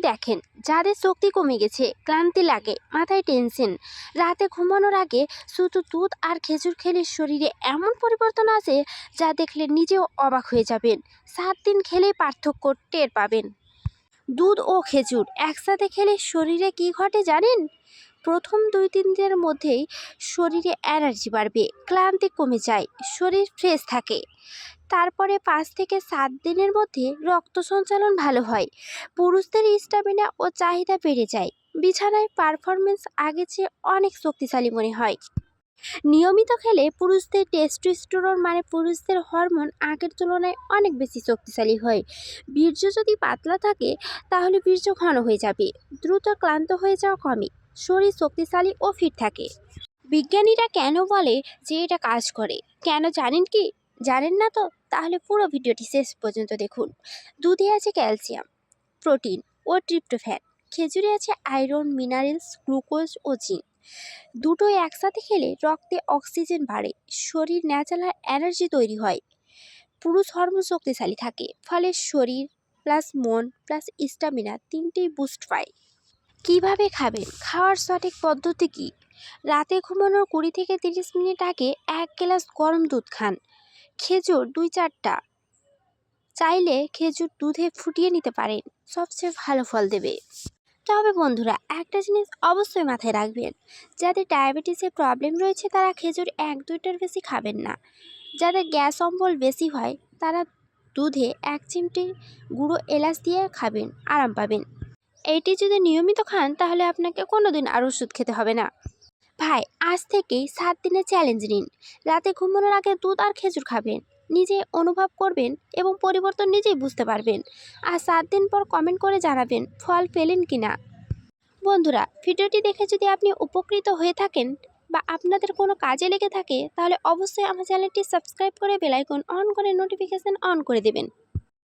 দেখেন, যাদের শক্তি কমে গেছে, ক্লান্তি লাগে, মাথায় টেনশন রাতে ঘুমানোর আগে শুধু দুধ আর খেজুর খেলে শরীরে এমন পরিবর্তন আসে যা দেখলে নিজেও অবাক হয়ে যাবেন। সাত দিন খেলেই পার্থক্য টের পাবেন। দুধ ও খেজুর একসাথে খেলে শরীরে কি ঘটে জানেন? প্রথম দুই, তিন দিনের মধ্যেই শরীরে এনার্জি বাড়বে, ক্লান্তি কমে যায়, শরীর ফ্রেশ থাকে। তারপরে পাঁচ থেকে সাত দিনের মধ্যে রক্ত সঞ্চালন ভালো হয়, পুরুষদের স্টামিনা ও চাহিদা বেড়ে যায়। বিছানায় পারফরমেন্স আগে চেয়ে অনেক শক্তিশালী মনে হয়। নিয়মিত খেলে পুরুষদের টেস্টোস্টেরন মানে পুরুষদের হরমোন আগের তুলনায় অনেক বেশি শক্তিশালী হয়। বীর্য যদি পাতলা থাকে, তাহলে বীর্য ঘন হয়ে যাবে, দ্রুত ক্লান্ত হয়ে যাওয়া কমে। শরীর শক্তিশালী ও ফিট থাকে। বিজ্ঞানীরা কেন বলে যে এটা কাজ করে? কেন জানেন কি? জানেন না তো? তাহলে পুরো ভিডিওটি শেষ পর্যন্ত দেখুন। দুধে আছে ক্যালসিয়াম, প্রোটিন ও ট্রিপ্টোফ্যান। খেজুরে আছে আয়রন, মিনারেলস, গ্লুকোজ ও জিঙ্ক। দুটোই একসাথে খেলে রক্তে অক্সিজেন বাড়ে, শরীর ন্যাচারাল এনার্জি তৈরি হয়। পুরুষ হরমোন শক্তিশালী থাকে, ফলে শরীর প্লাস মন প্লাস স্টামিনা তিনটেই বুস্ট পায়। কীভাবে খাবেন? খাওয়ার সঠিক পদ্ধতি কী? রাতে ঘুমানোর কুড়ি থেকে তিরিশ মিনিট আগে এক গ্লাস গরম দুধ খান। খেজুর দুই চারটা। চাইলে খেজুর দুধে ফুটিয়ে নিতে পারেন। সবচেয়ে ভালো ফল দেবে। তবে বন্ধুরা, একটা জিনিস অবশ্যই মাথায় রাখবেন। যাদের ডায়াবেটিসের প্রবলেম রয়েছে, তারা খেজুর এক দুইটার বেশি খাবেন না। যাদের গ্যাস অম্বল বেশি হয়, তারা দুধে এক চিমটি গুঁড়ো এলাচ দিয়ে খাবেন, আরাম পাবেন। এইটি যদি নিয়মিত খান, তাহলে আপনাকে কোনো দিন আর ওষুধ খেতে হবে না। ভাই, আজ থেকেই সাত দিনের চ্যালেঞ্জ নিন। রাতে ঘুমানোর আগে দুধ আর খেজুর খাবেন। নিজে অনুভব করবেন এবং পরিবর্তন নিজেই বুঝতে পারবেন। আর সাত দিন পর কমেন্ট করে জানাবেন, ফল পেলেন কি না বন্ধুরা, ভিডিওটি দেখে যদি আপনি উপকৃত হয়ে থাকেন বা আপনাদের কোনো কাজে লেগে থাকে, তাহলে অবশ্যই আমার চ্যানেলটি সাবস্ক্রাইব করে বেলাইকন অন করে নোটিফিকেশান অন করে দেবেন।